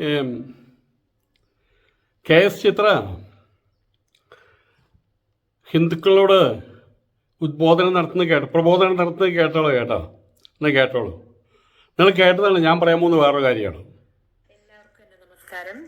K S ചിത്ര ഹിന്ദുക്കളോട് ഉദ്ബോധനം നടത്തുന്ന കേട്ടോ പ്രബോധനം നടത്തുന്നത് കേട്ടോളൂ കേട്ടോ. എന്നാൽ കേട്ടോളൂ. നിങ്ങൾ കേട്ടതാണ് ഞാൻ പറയാൻ പോകുന്ന വേറൊരു കാര്യമാണ്. എല്ലാവർക്കും നമസ്കാരം.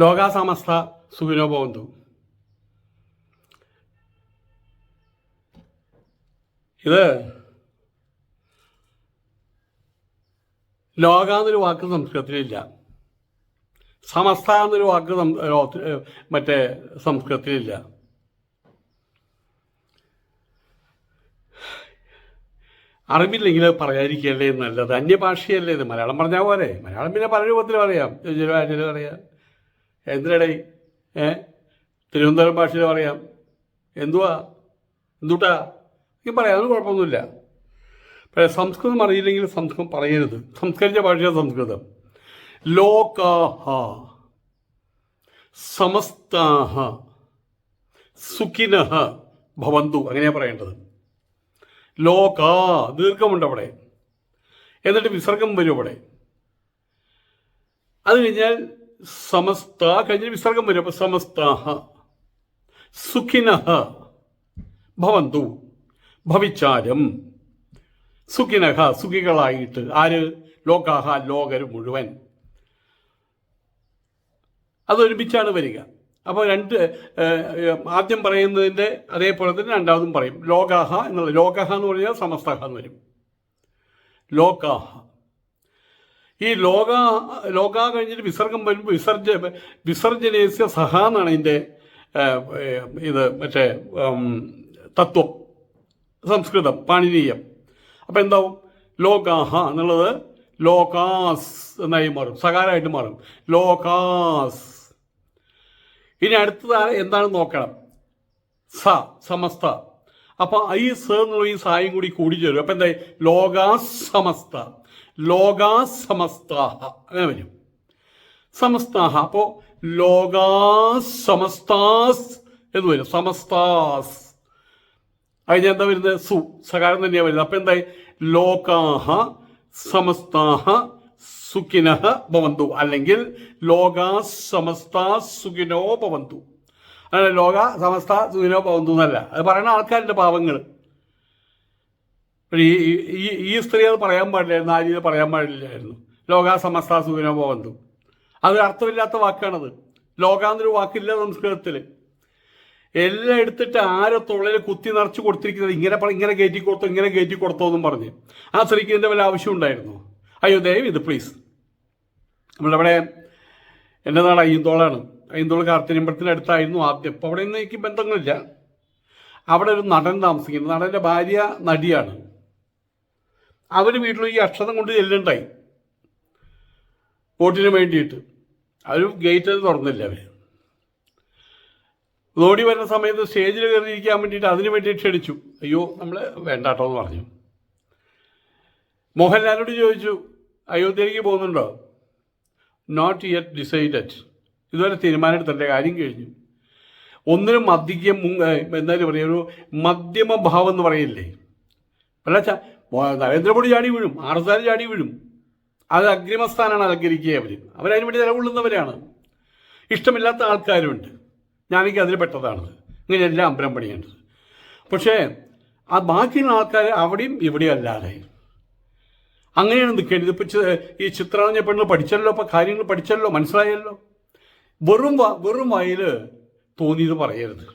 ലോകാസമസ്ത സുഖിനോ പോകുന്നു ഇത് ലോക എന്നൊരു വാക്ക് സംസ്കൃതത്തിലില്ല. സമസ്ത എന്നൊരു വാക്ക് മറ്റേ സംസ്കൃതത്തിലില്ല. അറിവില്ലെങ്കിൽ പറയാതിരിക്കല്ലേ നല്ലത്? അന്യഭാഷയല്ലേ ഇത്? മലയാളം പറഞ്ഞാൽ പോരെ. മലയാളം പിന്നെ പല രൂപത്തിൽ പറയാം ചില ആറ്റിൽ പറയാം എന്തിനടേ ഏ? തിരുവനന്തപുരം ഭാഷയിൽ പറയാം. എന്തുവാ? എന്തുട്ടാ? ഈ പറയാം അതൊന്നും കുഴപ്പമൊന്നുമില്ല. പക്ഷേ സംസ്കൃതം അറിയില്ലെങ്കിൽ സംസ്കൃതം പറയരുത്. സംസ്കരിച്ച ഭാഷയാണ് സംസ്കൃതം. ലോകാഹ സമസ്താഹ സുഖിനഹ ഭവന്തു അങ്ങനെയാണ് പറയേണ്ടത്. ലോകാ ദീർഘമുണ്ട് അവിടെ. എന്നിട്ട് വിസർഗം വരും അവിടെ. അത് കഴിഞ്ഞാൽ സമസ്ത കഴിഞ്ഞ വിസർഗം വരും. അപ്പൊ സമസ്ത സുഖിന ഭവന്തു. ഭവിച്ചാരം. സുഖിനഹ സുഖികളായിട്ട്. ആര്? ലോകാഹ ലോകര് മുഴുവൻ. അതൊരുമിച്ചാണ് വരിക. അപ്പോൾ രണ്ട് ആദ്യം പറയുന്നതിന്റെ അതേപോലെ തന്നെ രണ്ടാമതും പറയും. ലോകാഹ എന്നുള്ള ലോകഹ എന്ന് പറഞ്ഞാൽ സമസ്തഹ എന്ന് വരും. ലോകാഹ. ഈ ലോക ലോക കഴിഞ്ഞിട്ട് വിസർഗം വരുമ്പോൾ വിസർജ വിസർജനേസ്യ സഹ എന്നാണ് ഏഹ്, ഇത് മറ്റേ തത്വം സംസ്കൃതം പാണിനീയം. അപ്പം എന്താവും? ലോകാഹ എന്നുള്ളത് ലോകാസ് എന്നായി മാറും സകാരമായിട്ട് മാറും. ലോകാസ്. ഇനി അടുത്തത് എന്താണ് നോക്കണം? സ സമസ്ത. അപ്പോൾ ഐ സ എന്നുള്ള ഈ സായും കൂടി കൂടി ചേരും. അപ്പൊ എന്തായി? ലോകാ സമസ്ത. ലോകാ സമസ്താഹ അങ്ങനെ വരും. സമസ്താഹ. അപ്പോ ലോകാ സമസ്താസ് എന്ന് വരും. സമസ്താസ്. അതിന് എന്താ വരുന്നത്? സു. സകാരം തന്നെയാണ് വരുന്നത്. അപ്പൊ എന്തായി? ലോകാഹ സമസ്താഹ സുഖിനഹ ഭവന്തു. അല്ലെങ്കിൽ ലോകാ സമസ്ത സുഖിനോ ഭവന്തു. അല്ല ലോക സമസ്ത സുഖിനോ ഭവന്തു എന്നല്ല. അത് പറയുന്ന ആൾക്കാരുടെ പാവങ്ങൾ ഈ ഈ സ്ത്രീ അത് പറയാൻ പാടില്ലായിരുന്നു ആ രീതി പറയാൻ പാടില്ലായിരുന്നു. ലോക സമസ്ത സുഖിനോ ഭവന്തു. അത് അർത്ഥമില്ലാത്ത വാക്കാണത്. ലോകാന്നൊരു വാക്കില്ല സംസ്കൃതത്തിൽ എല്ലാം എടുത്തിട്ട് ആരെ തൊള്ളയിൽ കുത്തി നിറച്ച് കൊടുത്തിരിക്കുന്നത്? ഇങ്ങനെ ഇങ്ങനെ കയറ്റി കൊടുത്തോ ഇങ്ങനെ കയറ്റി കൊടുത്തോ എന്നും പറഞ്ഞ്. ആ സ്ത്രീക്ക് ഇതിന്റെ വല്ല ആവശ്യം ഉണ്ടായിരുന്നു? അയ്യോ ദയവ് ഇത് പ്ലീസ് നമ്മളിവിടെ എന്റെ നാട് അയ്യന്തോളാണ്. അയ്യന്തോൾ കാർത്തിനിമ്പലത്തിന്റെ അടുത്തായിരുന്നു ആദ്യം. ഇപ്പോൾ അവിടെ നിന്ന് എനിക്ക് ബന്ധങ്ങളില്ല. അവിടെ ഒരു നടൻ താമസിക്കുന്നു. നടന്റെ ഭാര്യ നടിയാണ്. അവർ വീട്ടിൽ ഈ അക്ഷതം കൊണ്ട് ചെല്ലുണ്ടായി. വോട്ടിന് വേണ്ടിയിട്ട്. അവർ ഗേറ്റ് തുറന്നില്ല അവർ ലോഡി വരുന്ന സമയത്ത് സ്റ്റേജിൽ കയറിയിരിക്കാൻ വേണ്ടിയിട്ട് അതിന് വേണ്ടി ക്ഷണിച്ചു. അയ്യോ നമ്മൾ വേണ്ടാട്ടോ എന്ന് പറഞ്ഞു. മോഹൻലാലിനോട് ചോദിച്ചു അയോധ്യയിലേക്ക് പോകുന്നുണ്ടോ? നോട്ട് യെറ്റ് ഡിസൈഡഡ് ഇതുവരെ തീരുമാനമെടുത്തല്ലേ കാര്യം കഴിഞ്ഞു. ഒന്നിനും മദ്യം എന്തായാലും പറയുക ഒരു മധ്യമ ഭാവം എന്ന് പറയില്ലേ? അല്ല നരേന്ദ്രമോദി ചാടി വീഴും ആർ എസ് ആർ ചാടി വീഴും. അത് അഗ്രിമസ്ഥാനാണ് അലങ്കരിക്കുക അവർ അവരതിനു വേണ്ടി നിലകൊള്ളുന്നവരാണ്. ഇഷ്ടമില്ലാത്ത ആൾക്കാരുമുണ്ട്. ഞാനെനിക്ക് അതിൽ പെട്ടതാണ് ഇങ്ങനെയെല്ലാം അമ്പലം പണിയേണ്ടത്. പക്ഷേ ആ ബാക്കിയുള്ള ആൾക്കാർ അവിടെയും ഇവിടെയും അല്ലാതെ. അങ്ങനെയാണ് നിൽക്കേണ്ടത്. ഇപ്പം ഈ ചിത്രാഞ്ജ പെണ്ണ് പഠിച്ചല്ലോ ഇപ്പം കാര്യങ്ങൾ പഠിച്ചല്ലോ മനസ്സിലായല്ലോ. വെറും വെറും വായിൽ തോന്നിയത് പറയരുത്.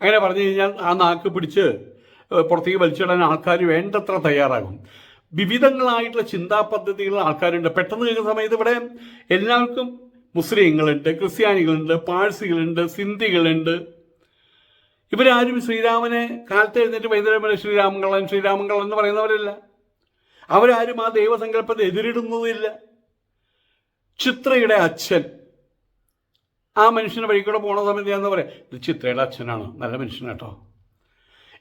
അങ്ങനെ പറഞ്ഞു കഴിഞ്ഞാൽ ആ നാക്ക് പിടിച്ച് പുറത്തേക്ക് വലിച്ചിടാൻ ആൾക്കാർ വേണ്ടത്ര തയ്യാറാകും. വിവിധങ്ങളായിട്ടുള്ള ചിന്താ പദ്ധതികളുള്ള ആൾക്കാരുണ്ട്. പെട്ടെന്ന് കേൾക്കുന്ന സമയത്ത് ഇവിടെ എല്ലാവർക്കും മുസ്ലിങ്ങളുണ്ട് ക്രിസ്ത്യാനികളുണ്ട് പാഴ്സികളുണ്ട് സിന്ധികളുണ്ട്. ഇവരാരും ശ്രീരാമനെ കാലത്ത് എഴുന്നേറ്റ് വൈകുന്നേരം വരെ ശ്രീരാമങ്കള്ളൻ ശ്രീരാമങ്കള്ളൻ എന്ന് പറയുന്നവരല്ല. അവരാരും ആ ദൈവസങ്കല്പത്തെ എതിരിടുന്നതില്ല. ചിത്രയുടെ അച്ഛൻ. ആ മനുഷ്യനെ വഴി കൂടെ പോണ സമയത്ത് ഞാൻ എന്താ പറയാ ചിത്രയുടെ അച്ഛനാണ്? നല്ല മനുഷ്യൻ കേട്ടോ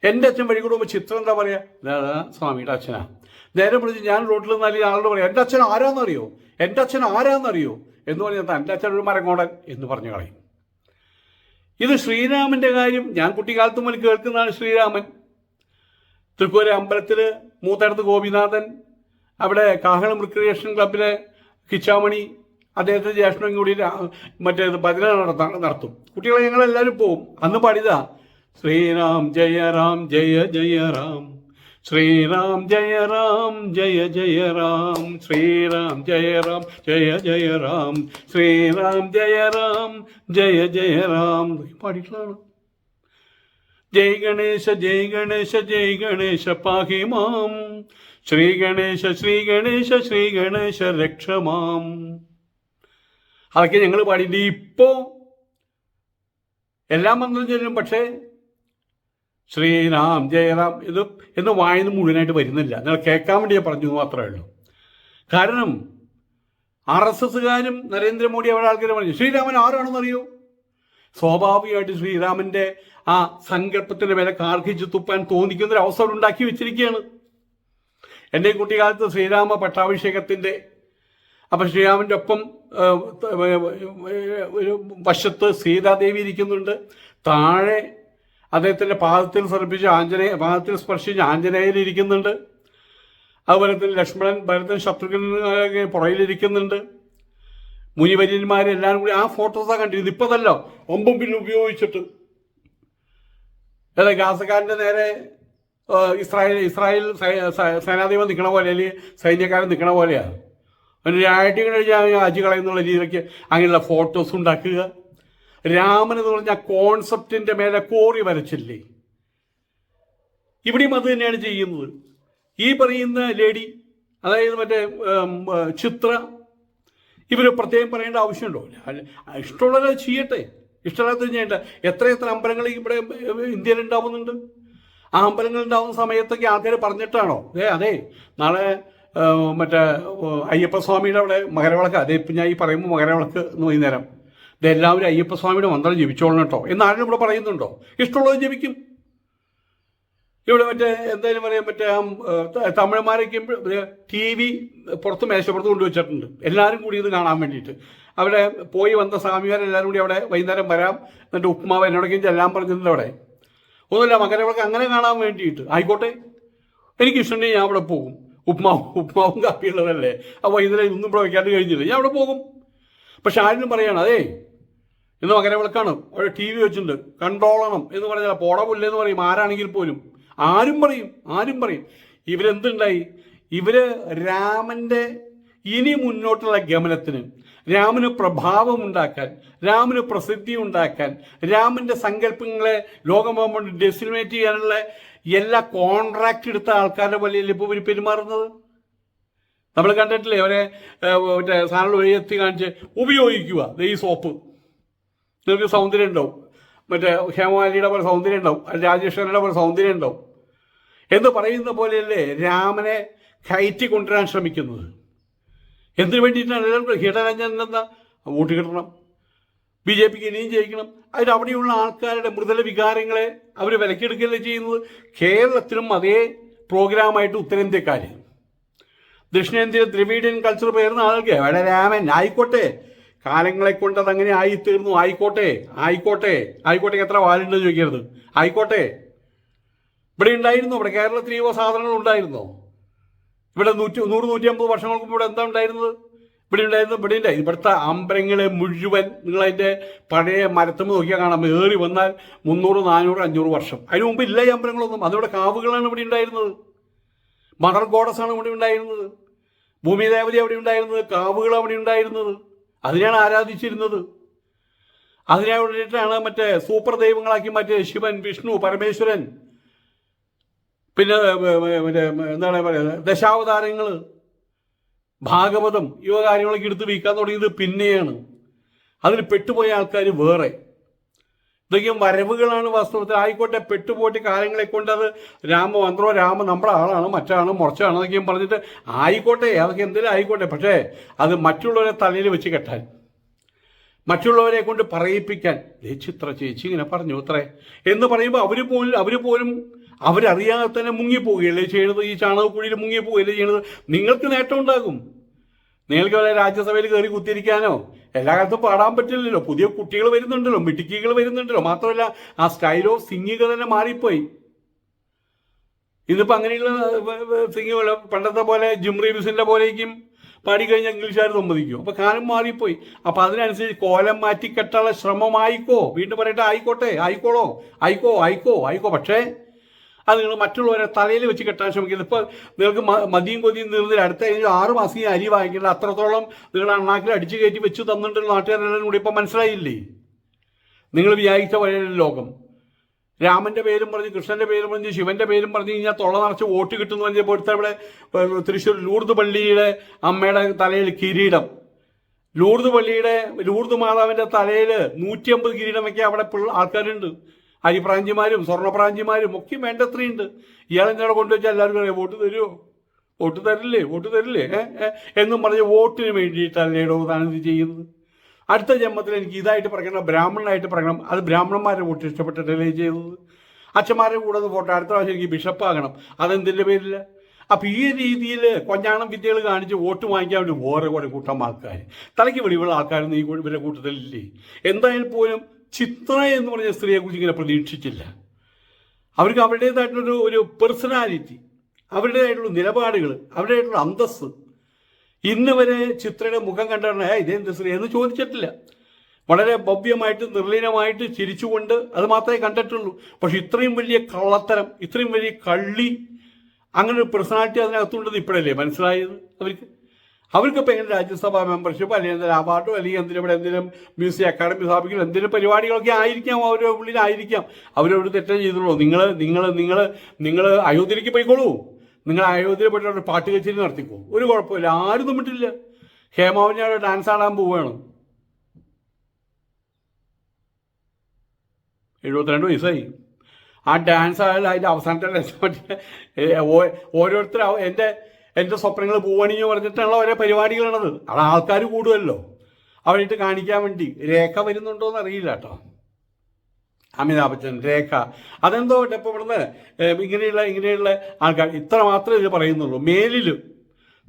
എന്റെ അച്ഛൻ വഴി കൂടുമ്പോൾ ചിത്രം എന്താ പറയാ? ഇതാ സ്വാമിയുടെ അച്ഛനാ. നേരെ വിളിച്ച് ഞാൻ റോഡിൽ നിന്നാൽ ആളോട് പറയാം എന്റെ അച്ഛൻ ആരാന്നറിയോ? എന്റെ അച്ഛൻ ആരാന്നറിയോ? എന്ന് പറഞ്ഞാൽ എന്റെ അച്ഛൻ ഒരു മരങ്ങോടൻ എന്ന് പറഞ്ഞു കളയും. ഇത് ശ്രീരാമന്റെ കാര്യം ഞാൻ കുട്ടിക്കാലത്ത് മുതൽ കേൾക്കുന്നതാണ് ശ്രീരാമൻ. തൃക്കൂര അമ്പലത്തിൽ മൂത്തടത്ത് ഗോപിനാഥൻ അവിടെ കാഹളം റിക്രിയേഷൻ ക്ലബിലെ കിച്ചാമണി അദ്ദേഹത്തെ ജ്യേഷ്ഠനും കൂടി മറ്റേ ഭജന നടത്താൻ നടത്തും. കുട്ടികളെ ഞങ്ങളെല്ലാവരും പോവും. അന്ന് പാടിയതാ ശ്രീറാം ജയ റാം ജയ ജയ റാം ശ്രീറാം ജയ റാം ജയ ജയ റാം ശ്രീറാം ജയ റാം ജയ ജയ റാം ശ്രീറാം ജയ റാം ജയ ജയ റാം പാടിയിട്ടുള്ളതാണ്. ജയ് ഗണേശ ജയ് ഗണേശ ജയ് ഗണേശ പാഹി മാം. ശ്രീ ഗണേശ ശ്രീ ഗണേശ ശ്രീ ഗണേശ രക്ഷമാം അതൊക്കെ ഞങ്ങൾ പാടിയിട്ട് ഇപ്പോ എല്ലാ മന്ത്രം ചൊല്ലും പക്ഷേ ശ്രീറാം ജയറാം ഇത് എന്ന് വായന മുഴുവനായിട്ട് വരുന്നില്ല. നിങ്ങൾ കേൾക്കാൻ വേണ്ടി ഞാൻ പറഞ്ഞു മാത്രമേ ഉള്ളൂ. കാരണം ആർ എസ് എസ്സുകാരും നരേന്ദ്രമോദി അവരുടെ ആൾക്കാർ പറഞ്ഞു ശ്രീരാമൻ ആരാണെന്ന് അറിയൂ സ്വാഭാവികമായിട്ട് ശ്രീരാമന്റെ ആ സങ്കല്പത്തിന്റെ വില കാർഹിച്ച് തുപ്പാൻ തോന്നിക്കുന്ന ഒരു അവസരം ഉണ്ടാക്കി വെച്ചിരിക്കുകയാണ്. എന്റെ കുട്ടിക്കാലത്ത് ശ്രീരാമ പട്ടാഭിഷേകത്തിന്റെ അപ്പം ശ്രീരാമന്റെ ഒപ്പം ഒരു വശത്ത് സീതാദേവി ഇരിക്കുന്നുണ്ട്. താഴെ അദ്ദേഹത്തിന്റെ പാദത്തിൽ സമർപ്പിച്ച് ആഞ്ജനേയ പാദത്തിൽ സ്പർശിച്ച് ആഞ്ജനേയൻ ഇരിക്കുന്നുണ്ട്. അതുപോലെ തന്നെ ലക്ഷ്മണൻ ഭരതൻ ശത്രുഘ്നൊക്കെ പുറയിലിരിക്കുന്നുണ്ട് മുനിവര്യന്മാരെല്ലാവരും കൂടി ആ ഫോട്ടോസാണ് കണ്ടിരുന്നത്. ഇപ്പതല്ലോ ഒമ്പും പിന്നെ ഉപയോഗിച്ചിട്ട്. അതെ ഗാസക്കാരന്റെ നേരെ ഇസ്രായേൽ ഇസ്രായേൽ സേനാധിപൻ നിൽക്കണ പോലെ അല്ലെങ്കിൽ സൈന്യക്കാരൻ നിൽക്കണ പോലെയാണ് ഒരു രാജ്യം കഴിഞ്ഞാൽ അജി കളയുന്നുള്ള രീതിയിലേക്ക് അങ്ങനെയുള്ള ഫോട്ടോസ് ഉണ്ടാക്കുക. രാമൻ എന്ന് പറഞ്ഞ കോൺസെപ്റ്റിന്റെ മേലെ കോറി വരച്ചില്ലേ? ഇവിടെയും അത് തന്നെയാണ് ചെയ്യുന്നത്. ഈ പറയുന്ന ലേഡി അതായത് മറ്റേ ചിത്ര ഇവർ പ്രത്യേകം പറയേണ്ട ആവശ്യമുണ്ടോ? ഇഷ്ടമുള്ളത് ചെയ്യട്ടെ. ഇഷ്ടമുള്ളത് ചെയ്യട്ടെ എത്ര എത്ര അമ്പലങ്ങൾ ഇവിടെ ഇന്ത്യയിൽ ഉണ്ടാവുന്നുണ്ട്? ആ അമ്പലങ്ങൾ ഉണ്ടാവുന്ന സമയത്തൊക്കെ ആൾക്കാർ പറഞ്ഞിട്ടാണോ? ഏ അതെ. നാളെ മറ്റേ അയ്യപ്പസ്വാമിയുടെ അവിടെ മകരവിളക്ക്. അതെ ഇപ്പം ഞാൻ ഈ പറയുമ്പോൾ മകരവിളക്ക് എന്ന് വൈകുന്നേരം. ഇത് എല്ലാവരും അയ്യപ്പസ്വാമിയുടെ മന്ത്രം ജപിച്ചോളണം കേട്ടോ. എന്നാരും ഇവിടെ പറയുന്നുണ്ടോ? ഇഷ്ടമുള്ളത് ജപിക്കും. ഇവിടെ മറ്റേ എന്തായാലും പറയാൻ മറ്റേ തമിഴന്മാരൊക്കെ ടി വി പുറത്ത് മേശപ്പുറത്ത് കൊണ്ടുവച്ചിട്ടുണ്ട് എല്ലാവരും കൂടി ഇത് കാണാൻ വേണ്ടിയിട്ട്. അവിടെ പോയി വന്ന സ്വാമിമാരെല്ലാവരും കൂടി അവിടെ വൈകുന്നേരം വരാം. എന്നിട്ട് ഉപ്പുമാവ് എന്നോടൊക്കെ എല്ലാം പറഞ്ഞിട്ടുണ്ട് അവിടെ. ഒന്നുമില്ല മകരവിളക്ക് അങ്ങനെ കാണാൻ വേണ്ടിയിട്ട്. ആയിക്കോട്ടെ. എനിക്ക് ഇഷ്ടമുണ്ടെങ്കിൽ ഞാൻ അവിടെ പോകും. ഉപ്മാവ് ഉപ്മാവും കാപ്പിയുള്ളതല്ലേ. ആ വൈകുന്നേരം ഇന്നും ഇവിടെ വയ്ക്കാണ്ട് കഴിഞ്ഞില്ല? ഞാൻ അവിടെ പോകും. പക്ഷെ ആരും പറയണം അതേ ഇന്ന് മകരവിളക്കാണ് ഒരു ടി വി വെച്ചിട്ടുണ്ട്. കണ്ടോളണം എന്ന് പറഞ്ഞാൽ പോടമില്ല എന്ന് പറയും. ആരാണെങ്കിൽ പോലും. ആരും പറയും. ആരും പറയും. ഇവരെന്തുണ്ടായി? ഇവർ രാമന്റെ ഇനി മുന്നോട്ടുള്ള ഗമനത്തിന് രാമന് പ്രഭാവം ഉണ്ടാക്കാൻ രാമന് പ്രസിദ്ധി ഉണ്ടാക്കാൻ രാമന്റെ സങ്കല്പങ്ങളെ ലോകമാകുമ്പോൾ ഡെസിമേറ്റ് ചെയ്യാനുള്ള എല്ലാ കോൺട്രാക്ട് എടുത്ത ആൾക്കാരുടെ പോലെയല്ലേ ഇപ്പോൾ ഇവർ പെരുമാറുന്നത്? നമ്മൾ കണ്ടിട്ടില്ലേ? അവരെ മറ്റേ സാധനങ്ങൾ വഴിയെത്തി കാണിച്ച് ഉപയോഗിക്കുക. ഈ സോപ്പ്. നിങ്ങൾക്ക് സൗന്ദര്യം ഉണ്ടാവും. മറ്റേ ഹേമാലിയുടെ പോലെ സൗന്ദര്യം ഉണ്ടാവും. രാജേശ്വരയുടെ പോലെ സൗന്ദര്യം ഉണ്ടാവും. എന്ന് പറയുന്ന പോലെയല്ലേ രാമനെ കയറ്റി കൊണ്ടുവരാൻ ശ്രമിക്കുന്നത്. എന്തിനു വേണ്ടിയിട്ടാണ് എല്ലാവർക്കും എന്ന വോട്ട് കിട്ടണം. ബി ജെ പിക്ക് ഇനിയും ജയിക്കണം. അവരവിടെയുള്ള ആൾക്കാരുടെ മൃദുല വികാരങ്ങളെ അവർ വിലക്കെടുക്കുകയല്ലേ ചെയ്യുന്നത്? കേരളത്തിലും അതേ പ്രോഗ്രാമായിട്ട് ഉത്തരേന്ത്യക്കാർ ദക്ഷിണേന്ത്യ ദ്രവീഡിയൻ കൾച്ചർ പേരുന്ന ആൾക്ക് എവിടെ രാമൻ ആയിക്കോട്ടെ. കാലങ്ങളെ കൊണ്ട് അത് അങ്ങനെ ആയിത്തീർന്നു. ആയിക്കോട്ടെ ആയിക്കോട്ടെ. ആയിക്കോട്ടെ എത്ര വാലുണ്ട് ചോദിക്കരുത്. ആയിക്കോട്ടെ. ഇവിടെ ഉണ്ടായിരുന്നു ഇവിടെ കേരളത്തിൽ ഈ സാധനങ്ങൾ ഉണ്ടായിരുന്നോ? ഇവിടെ നൂറ്റി നൂറ് നൂറ്റി അമ്പത് വർഷങ്ങൾക്ക് ഇവിടെ എന്താ ഉണ്ടായിരുന്നത്? ഇവിടെ ഉണ്ടായിരുന്നു ഇവിടെ ഉണ്ടായി ഇവിടുത്തെ അമ്പലങ്ങളെ മുഴുവൻ നിങ്ങൾ അതിന്റെ പഴയ മരത്തുമ്പ് നോക്കിയാൽ കാണാം. ഏറി വന്നാൽ മുന്നൂറ് നാനൂറ് അഞ്ഞൂറ് വർഷം. അതിന് മുമ്പ് ഇല്ല ഈ അമ്പലങ്ങളൊന്നും. അതിവിടെ കാവുകളാണ് ഇവിടെ ഉണ്ടായിരുന്നത്. മദർ ആണ് ഇവിടെ ഉണ്ടായിരുന്നത്. ഭൂമിദേവതി അവിടെ ഉണ്ടായിരുന്നത്. കാവുകൾ അവിടെ ഉണ്ടായിരുന്നത്. അതിനെയാണ് ആരാധിച്ചിരുന്നത്? അതിനെ വേണ്ടിയിട്ടാണ് മറ്റേ സൂപ്പർ ദൈവങ്ങളാക്കി മറ്റേ ശിവൻ വിഷ്ണു പരമേശ്വരൻ. പിന്നെ മറ്റേ എന്താണ് പറയുക ദശാവതാരങ്ങൾ ഭാഗവതം ഇവ കാര്യങ്ങളൊക്കെ എടുത്ത് വിൽക്കാൻ തുടങ്ങിയത് പിന്നെയാണ്. അതിൽ പെട്ടുപോയ ആൾക്കാർ വേറെ. ഇതൊക്കെയും വരവുകളാണ് വാസ്തവത്തിൽ. ആയിക്കോട്ടെ പെട്ടുപോട്ടി കാര്യങ്ങളെ കൊണ്ട് അത് രാമമന്ത്രോ രാമ നമ്മുടെ ആളാണ് മറ്റാണ് മുറച്ചാണ് എന്നൊക്കെയും പറഞ്ഞിട്ട് ആയിക്കോട്ടെ അതൊക്കെ എന്തെങ്കിലും ആയിക്കോട്ടെ. പക്ഷേ അത് മറ്റുള്ളവരെ തലയിൽ വെച്ച് കെട്ടാൻ മറ്റുള്ളവരെ കൊണ്ട് പറയിപ്പിക്കാൻ. ചിത്ര ചേച്ചി ഇങ്ങനെ പറഞ്ഞു അത്രേ. എന്ന് പറയുമ്പോൾ അവർ പോലും അവർ പോലും അവരറിയാതെ തന്നെ മുങ്ങിപ്പോവുകയല്ലേ ചെയ്യണത്? ഈ ചാണകക്കുഴിയിൽ മുങ്ങിപ്പോവുകയല്ലേ ചെയ്യണത്? നിങ്ങൾക്ക് നേട്ടം ഉണ്ടാകും. നിങ്ങൾക്ക് വല്ല രാജ്യസഭയിൽ കയറി കുത്തിരിക്കാനോ എല്ലാ കാലത്തും പാടാൻ പറ്റില്ലല്ലോ. പുതിയ കുട്ടികൾ വരുന്നുണ്ടല്ലോ മിടുക്കികൾ വരുന്നുണ്ടല്ലോ. മാത്രമല്ല ആ സ്റ്റൈൽ ഓഫ് സിംഗിങ് തന്നെ മാറിപ്പോയി. ഇന്നിപ്പോൾ അങ്ങനെയുള്ള സിംഗ് പോലെ പണ്ടത്തെ പോലെ ജിം റീവിസിന്റെ പോലേക്കും പാടിക്കഴിഞ്ഞാൽ ഇംഗ്ലീഷുകാർ സമ്മതിക്കും. അപ്പോൾ കാലം മാറിപ്പോയി. അപ്പോൾ അതിനനുസരിച്ച് കോലം മാറ്റിക്കെട്ടാനുള്ള ശ്രമമായിക്കോ. വീണ്ടും പറയട്ടെ ആയിക്കോട്ടെ ആയിക്കോളോ ആയിക്കോ ആയിക്കോ ആയിക്കോ. പക്ഷേ അത് നിങ്ങൾ മറ്റുള്ളവരെ തലയിൽ വെച്ച് കെട്ടാൻ ശ്രമിക്കുന്നത് ഇപ്പോൾ നിങ്ങൾക്ക് മതിയും കൊതിയും തീർന്നില്ല. അടുത്ത കഴിഞ്ഞ ആറ് മാസം ഈ അരി വാങ്ങിക്കില്ല അത്രത്തോളം നിങ്ങൾ അണ്ണാക്കിൽ അടിച്ചു കയറ്റി വെച്ച് തന്നിട്ടുള്ള നാട്ടുകാരെല്ലാം കൂടി ഇപ്പം മനസ്സിലായില്ലേ? നിങ്ങൾ വിചാരിച്ച വഴിയുടെ ലോകം. രാമന്റെ പേരും പറഞ്ഞ് കൃഷ്ണന്റെ പേരും പറഞ്ഞ് ശിവന്റെ പേരും പറഞ്ഞ് കഴിഞ്ഞാൽ തൊള്ള നിറച്ച് വോട്ട് കിട്ടുന്നു പറഞ്ഞപ്പോൾ ഇവിടുത്തെ ഇവിടെ തൃശ്ശൂർ ലൂർദ് പള്ളിയുടെ അമ്മയുടെ തലയിൽ കിരീടം. ലൂർദ് പള്ളിയുടെ ലൂർദ് മാതാവിന്റെ തലയിൽ നൂറ്റി അമ്പത് കിരീടം വയ്ക്കാൻ അവിടെ ആൾക്കാരുണ്ട്. അരിപ്രാഞ്ചിമാരും സ്വർണപ്രാഞ്ചിമാരും ഒക്കെ വേണ്ടത്രയുണ്ട്. ഇയാൾ ഇയാളെ കൊണ്ടുവച്ചാൽ എല്ലാവരും പറയാം വോട്ട് തരുമോ വോട്ട് തരില്ലേ? വോട്ട് തരില്ലേ? എന്നും പറഞ്ഞ് വോട്ടിന് വേണ്ടിയിട്ടല്ലേടോ താൻ ഇത് ചെയ്യുന്നത്. അടുത്ത ജന്മത്തിൽ എനിക്ക് ഇതായിട്ട് പറയണം ബ്രാഹ്മണനായിട്ട് പറയണം. അത് ബ്രാഹ്മണന്മാരെ വോട്ട് ഇഷ്ടപ്പെട്ടിട്ടല്ലേ ചെയ്തത് അച്ഛന്മാരെ കൂടെ വോട്ട് അടുത്ത പ്രാവശ്യം എനിക്ക് ബിഷപ്പാകണം. അതെന്തിന്റെ പേരില്ല അപ്പം ഈ രീതിയിൽ കൊഞ്ഞാണം വിദ്യകൾ കാണിച്ച് വോട്ട് വാങ്ങിക്കാൻ വേണ്ടി ഓരോ കൂടെ കൂട്ടം ആൾക്കാർ തലയ്ക്ക് വെളിവുള്ള ആൾക്കാരൊന്നും ഈ ഇവരുടെ കൂട്ടത്തിലില്ലേ? എന്തായാലും പോലും ചിത്ര എന്ന് പറഞ്ഞ സ്ത്രീയെക്കുറിച്ച് ഇങ്ങനെ പ്രതീക്ഷിച്ചില്ല. അവർക്ക് അവരുടേതായിട്ടുള്ളൊരു ഒരു പേഴ്സണാലിറ്റി അവരുടേതായിട്ടുള്ള നിലപാടുകൾ അവരുടേതായിട്ടുള്ള അന്തസ്സ്. ഇന്ന് വരെ ചിത്രയുടെ മുഖം കണ്ടാണ് ഇതെന്ത് സ്ത്രീ? എന്ന് ചോദിച്ചിട്ടില്ല. വളരെ ഭവ്യമായിട്ട് നിർലീനമായിട്ട് ചിരിച്ചുകൊണ്ട് അത് മാത്രമേ കണ്ടിട്ടുള്ളൂ. പക്ഷെ ഇത്രയും വലിയ കള്ളത്തരം ഇത്രയും വലിയ കള്ളി അങ്ങനെ ഒരു പേഴ്സണാലിറ്റി അതിനകത്തുണ്ടെന്ന് ഇപ്പോഴല്ലേ മനസ്സിലായത് അവർക്ക്? അവർക്കിപ്പോൾ എങ്ങനെ രാജ്യസഭാ മെമ്പർഷിപ്പ് അല്ലെങ്കിൽ എന്തെങ്കിലും അവാർഡോ അല്ലെങ്കിൽ എന്തിനും ഇവിടെ എന്തെങ്കിലും മ്യൂസിയം അക്കാഡമി സ്ഥാപിക്കണം എന്തെങ്കിലും പരിപാടികളൊക്കെ ആയിരിക്കാം അവരുടെ ഉള്ളിലായിരിക്കാം. അവരവർ തെറ്റേ ചെയ്തുള്ളൂ. നിങ്ങൾ നിങ്ങൾ നിങ്ങൾ നിങ്ങൾ അയോധ്യയിലേക്ക് പോയിക്കോളൂ. നിങ്ങൾ അയോധ്യയിൽ പോയിട്ട് പാട്ട് കച്ചേരി നടത്തിക്കോ. ഒരു കുഴപ്പമില്ല. ആരും തമ്മിട്ടില്ല ഹേമാവിനെ ഡാൻസ് ആടാൻ പോവുകയാണ്. എഴുപത്തിരണ്ട് വയസ്സായി. ആ ഡാൻസ് ആയാലും അതിന്റെ അവസാനത്തെ ഓരോരുത്തർ എന്റെ എന്റെ സ്വപ്നങ്ങൾ പൂവണിഞ്ഞ് പറഞ്ഞിട്ടുള്ള ഓരോ പരിപാടികളാണത്. അവിടെ ആൾക്കാർ കൂടുമല്ലോ അവരായിട്ട് കാണിക്കാൻ വേണ്ടി രേഖ വരുന്നുണ്ടോ എന്ന് അറിയില്ല കേട്ടോ അമിതാഭ് ബച്ചൻ രേഖ. അതെന്തോ ഇപ്പോൾ ഇവിടുന്ന് ഇങ്ങനെയുള്ള ഇങ്ങനെയുള്ള ആൾക്കാർ. ഇത്ര മാത്രമേ ഇത് പറയുന്നുള്ളൂ. മേലിൽ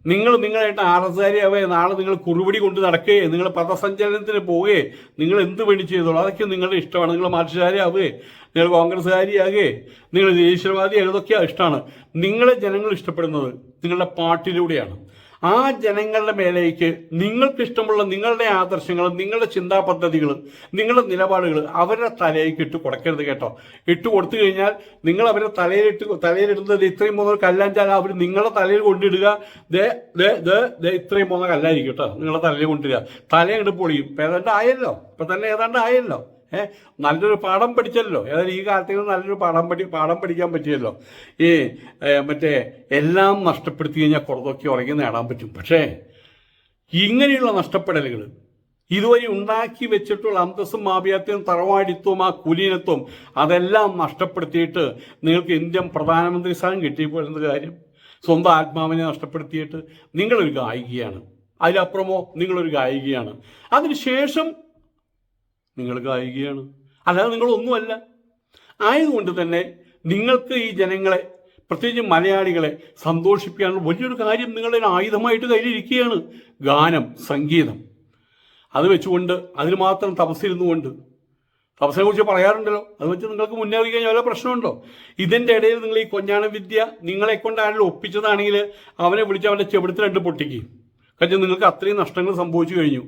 നിങ്ങൾ നിങ്ങളായിട്ട് ആവേ നാളെ നിങ്ങൾ കുറുപടി കൊണ്ട് നടക്കുകയെ നിങ്ങൾ പദസഞ്ചലനത്തിന് പോവുകയെ നിങ്ങൾ എന്ത് വേണി ചെയ്തോളൂ അതൊക്കെ നിങ്ങളുടെ ഇഷ്ടമാണ്. നിങ്ങൾ മാർക്സുകാരിയാവുകയെ നിങ്ങൾ കോൺഗ്രസ്സുകാരിയാകെ നിങ്ങൾ ദേശീയവാദി ഏതൊക്കെയാണ് ഇഷ്ടമാണ്. നിങ്ങളെ ജനങ്ങൾ ഇഷ്ടപ്പെടുന്നത് നിങ്ങളുടെ പാട്ടിലൂടെയാണ്. ആ ജനങ്ങളുടെ മേലേക്ക് നിങ്ങൾക്ക് ഇഷ്ടമുള്ള നിങ്ങളുടെ ആദർശങ്ങൾ നിങ്ങളുടെ ചിന്താ പദ്ധതികൾ നിങ്ങളുടെ നിലപാടുകൾ അവരുടെ തലയിലേക്ക് ഇട്ട് കൊടുക്കരുത് കേട്ടോ. ഇട്ട് കൊടുത്തു കഴിഞ്ഞാൽ നിങ്ങൾ അവരുടെ തലയിലിട്ട് തലയിലിടുന്നത് ഇത്രയും മൂന്ന് കല്ലാഞ്ചാൽ അവർ നിങ്ങളുടെ തലയിൽ കൊണ്ടിടുക. ദേ ദേ ദേ ദേ ഇത്രയും മൂന്ന് കല്ലായിരിക്കും കേട്ടോ നിങ്ങളുടെ തലയിൽ കൊണ്ടിടുക. തലയങ്ങോട്ട് പൊളിയും. ഏതാണ്ട് ആയല്ലോ. ഇപ്പം തന്നെ ഏതാണ്ട് ആയല്ലോ. നല്ലൊരു പാഠം പഠിച്ചല്ലോ. ഏതായാലും ഈ കാലത്തേക്ക് നല്ലൊരു പാഠം പഠി പാഠം പഠിക്കാൻ പറ്റിയല്ലോ. ഈ മറ്റേ എല്ലാം നഷ്ടപ്പെടുത്തി കഴിഞ്ഞാൽ കുറതൊക്കെ ഉറങ്ങി നേടാൻ പറ്റും. പക്ഷേ ഇങ്ങനെയുള്ള നഷ്ടപ്പെടലുകൾ ഇതുവരെ ഉണ്ടാക്കി വെച്ചിട്ടുള്ള അന്തസ്സും മാപിയാത്യവും തറവാടിത്വവും ആ കുലീനത്വം അതെല്ലാം നഷ്ടപ്പെടുത്തിയിട്ട് നിങ്ങൾക്ക് ഇന്ത്യൻ പ്രധാനമന്ത്രി സ്ഥാനം കിട്ടിയപ്പോൾ എന്ത് കാര്യം? സ്വന്തം ആത്മാവിനെ നഷ്ടപ്പെടുത്തിയിട്ട് നിങ്ങളൊരു ഗായികയാണ്. അതിലപ്പുറമോ നിങ്ങളൊരു ഗായികയാണ്. അതിനുശേഷം നിങ്ങൾ ഗായികയാണ് അല്ലാതെ നിങ്ങളൊന്നുമല്ല. ആയതുകൊണ്ട് തന്നെ നിങ്ങൾക്ക് ഈ ജനങ്ങളെ പ്രത്യേകിച്ച് മലയാളികളെ സന്തോഷിപ്പിക്കാനുള്ള വലിയൊരു കാര്യം നിങ്ങളുടെ ആയുധമായിട്ട് കയ്യിലിരിക്കുകയാണ്. ഗാനം സംഗീതം. അത് വെച്ചുകൊണ്ട് അതിന് മാത്രം തപസ്സിരുന്നുകൊണ്ട് തപസ്സിനെ കുറിച്ച് പറയാറുണ്ടല്ലോ. അത് വെച്ച് നിങ്ങൾക്ക് മുന്നേറി കഴിഞ്ഞാൽ വല്ല പ്രശ്നമുണ്ടോ? ഇതിന്റെ ഇടയിൽ നിങ്ങൾ ഈ കൊഞ്ഞാണ വിദ്യ നിങ്ങളെ കൊണ്ട് ആരെങ്കിലും ഒപ്പിച്ചതാണെങ്കിൽ അവനെ വിളിച്ച് അവന്റെ ചെവിടത്തിൽ രണ്ട് പൊട്ടിക്കും. കാരണം നിങ്ങൾക്ക് അത്രയും നഷ്ടങ്ങൾ സംഭവിച്ചു കഴിഞ്ഞു.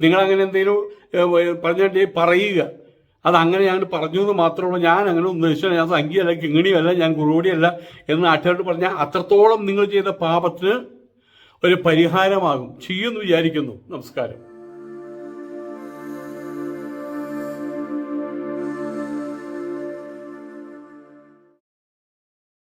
നിങ്ങൾ അങ്ങനെ എന്തെങ്കിലും പറഞ്ഞിട്ട് പറയുക. അത് അങ്ങനെ ഞാൻ പറഞ്ഞു എന്ന് മാത്രമേ ഞാൻ അങ്ങനെ ഉദ്ദേശിച്ചില്ല ഞാൻ സംഖ്യയല്ല കിങ്ങിണിയല്ല ഞാൻ കുറുവടിയല്ല എന്ന് നാട്ടുകാരോട് പറഞ്ഞാൽ അത്രത്തോളം നിങ്ങൾ ചെയ്ത പാപത്തിന് ഒരു പരിഹാരമാകും. ചെയ്യുമെന്ന് വിചാരിക്കുന്നു. നമസ്കാരം.